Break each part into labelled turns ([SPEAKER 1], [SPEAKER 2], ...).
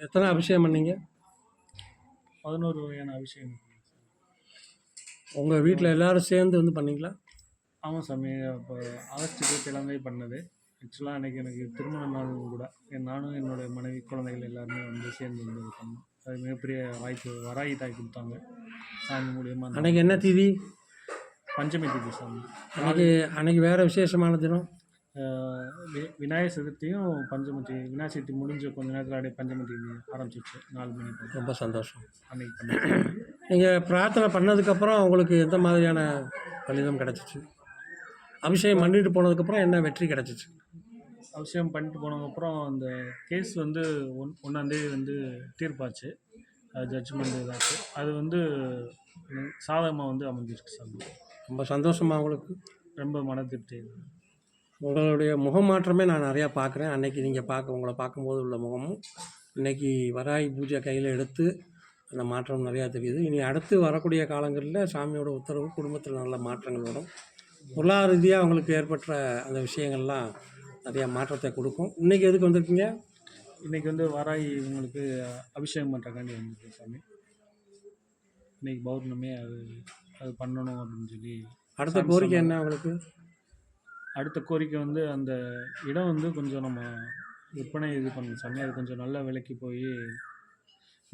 [SPEAKER 1] எத்தனை அபிஷேகம் பண்ணீங்க?
[SPEAKER 2] பதினோரு வகையான அபிஷேகம்
[SPEAKER 1] உங்கள் வீட்டில் எல்லாரும் சேர்ந்து வந்து பண்ணீங்களா?
[SPEAKER 2] ஆமாம் சாமி இப்போ ஆகஸ்ட் இருபத்தேழாந்தேதி பண்ணது. ஆக்சுவலாக அன்றைக்கி எனக்கு திருமண நாள் கூட. என் நானும் என்னோட மனைவி குழந்தைகள் எல்லாருமே வந்து சேர்ந்து வந்து பண்ணோம். அது மிகப்பெரிய வாய்ப்பு வராகி தாய் கொடுத்தாங்க. சாமி மூலியமாக
[SPEAKER 1] அன்னைக்கு என்ன திதி?
[SPEAKER 2] பஞ்சமி திதி சாமி.
[SPEAKER 1] அன்னைக்கு அன்னைக்கு வேறு விசேஷமான தினம்?
[SPEAKER 2] வி- விநாயகர் சதுர்த்தியும் பஞ்சமதி விநாயகர் சதுர்த்தி முடிஞ்ச கொஞ்ச நேரத்தில் அப்படியே பஞ்சமதி ஆரம்பிச்சிச்சு நாலு மணி போல.
[SPEAKER 1] ரொம்ப சந்தோஷம்.
[SPEAKER 2] அன்னைக்கு
[SPEAKER 1] நீங்கள் பிரார்த்தனை பண்ணதுக்கப்புறம் உங்களுக்கு எந்த மாதிரியான பலிதம் கிடச்சிச்சு? அபிஷேகம் பண்ணிட்டு போனதுக்கப்புறம் என்ன வெற்றி கிடச்சிச்சு?
[SPEAKER 2] அவசியம் பண்ணிட்டு போனதுக்கப்புறம் அந்த கேஸ் வந்து ஒன் ஒன்றாந்தேதி வந்து தீர்ப்பாச்சு. ஜட்ஜ்மெண்ட் இதாச்சு. அது வந்து சாதகமாக வந்து அமைஞ்சிருக்கு சாமி.
[SPEAKER 1] ரொம்ப சந்தோஷமா உங்களுக்கு?
[SPEAKER 2] ரொம்ப மன திருப்தி.
[SPEAKER 1] உங்களுடைய முகமாற்றமே நான் நிறையா பார்க்குறேன். அன்னைக்கு நீங்கள் பார்க்க உங்களை பார்க்கும்போது உள்ள முகமும் இன்னைக்கு வராகி பூஜை கையில் எடுத்து அந்த மாற்றம் நிறையா தெரியுது. இனி அடுத்து வரக்கூடிய காலங்களில் சாமியோட உத்தரவு குடும்பத்தில் நல்ல மாற்றங்கள் வரும். பொருளாதார ரீதியாக உங்களுக்கு ஏற்பட்ட அந்த விஷயங்கள்லாம் நிறையா மாற்றத்தை கொடுக்கும். இன்றைக்கி எதுக்கு வந்திருக்கீங்க?
[SPEAKER 2] இன்னைக்கு வந்து வராகி இவங்களுக்கு அபிஷேகம் பண்ணுறக்காண்டி வந்திருக்கு சாமி. இன்னைக்கு பௌர்ணமி அது அது பண்ணணும் அப்படின்னு சொல்லி
[SPEAKER 1] அடுத்த கோரிக்கை. என்ன உங்களுக்கு?
[SPEAKER 2] அடுத்த கோரிக்கை வந்து அந்த இடம் வந்து கொஞ்சம் நம்ம விற்பனை இது பண்ணணும் சாமி அது கொஞ்சம் நல்ல விலைக்கு போய்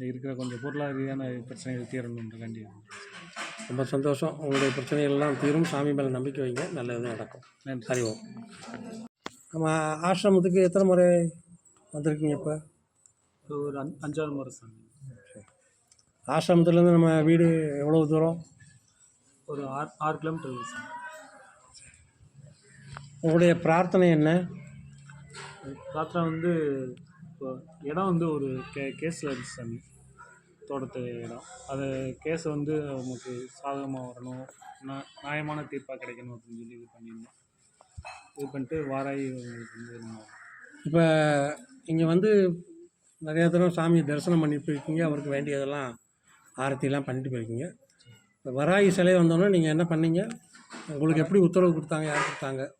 [SPEAKER 2] இருக்கிற கொஞ்சம் பொருளாதார ரீதியான பிரச்சனைகள் தீரணுன்றக்காண்டி
[SPEAKER 1] ரொம்ப சந்தோஷம். உங்களுடைய பிரச்சனைகள் எல்லாம் தீரும். சாமி மேலே நம்பிக்கை வைங்க. நல்லது நடக்கும். சரி ஓ நம்ம ஆசிரமத்துக்கு எத்தனை முறை வந்திருக்கீங்க இப்போ?
[SPEAKER 2] ஒரு அஞ் அஞ்சாவது முறை சாமி.
[SPEAKER 1] ஆசிரமத்துலேருந்து நம்ம வீடு எவ்வளோ தூரம்?
[SPEAKER 2] ஒரு ஆறு ஆறு கிலோமீட்டர் சாமி.
[SPEAKER 1] உங்களுடைய பிரார்த்தனை என்ன?
[SPEAKER 2] ராத்திரா வந்து இப்போ இடம் வந்து ஒரு கே கேஸில் இருக்கு சாமி. தோட்டத்து இடம். அது கேஸை வந்து நமக்கு சாதகமாக வரணும். நா- நியாயமான தீர்ப்பாக கிடைக்கணும் அப்படின்னு சொல்லி இது பண்ணியிருந்தோம். இது பண்ணிட்டு வாராயி
[SPEAKER 1] இப்போ இங்கே வந்து நிறையா தடவை சாமி தரிசனம் பண்ணி போயிருக்கீங்க. அவருக்கு வேண்டியதெல்லாம் ஆரத்திலாம் பண்ணிட்டு போயிருக்கீங்க. இப்போ வராகி சிலை வந்தோன்னே நீங்கள் என்ன பண்ணீங்க? உங்களுக்கு எப்படி உத்தரவு கொடுத்தாங்க யார் கொடுத்தாங்க?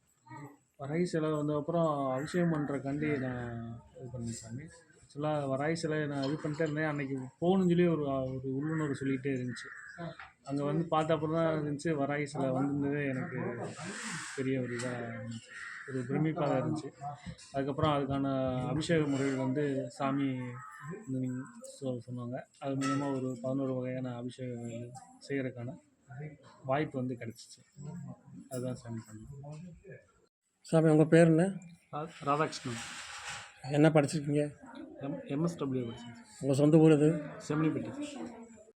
[SPEAKER 2] வராகி சிலை வந்ததுக்கப்புறம் அபிஷேகம் பண்ணுறக்காண்டி நான் இது பண்ணேன் சாமி. ஆக்சுவலாக வராகி சிலை நான் இது பண்ணிட்டே இருந்தேன். அன்றைக்கி போகணும்னு சொல்லி ஒரு ஒரு உள்ளுணர்வு சொல்லிகிட்டே இருந்துச்சு. அங்கே வந்து பார்த்த அப்புறம் தான் இருந்துச்சு. வராய் சிலை வந்திருந்ததே எனக்கு பெரிய ஒரு இதாக இருந்துச்சு. ஒரு பிரமிப்பாக இருந்துச்சு. அதுக்கப்புறம் அதுக்கான அபிஷேக முறைகள் வந்து சாமி சொன்னாங்க. அது மூலமாக ஒரு பதினோரு வகையான அபிஷேகம் செய்கிறதுக்கான வாய்ப்பு வந்து கிடச்சிச்சு. அதுதான் சாமி பண்ணேன்.
[SPEAKER 1] சாமி உங்கள் பேர் என்ன
[SPEAKER 2] ராதாகிருஷ்ணன்.
[SPEAKER 1] என்ன படிச்சிருக்கீங்க?
[SPEAKER 2] எம் எம்எஸ்டபிள்யூ படிச்சேன்
[SPEAKER 1] உங்கள் சொந்த ஊர் இது
[SPEAKER 2] செம்னிப்பட்டி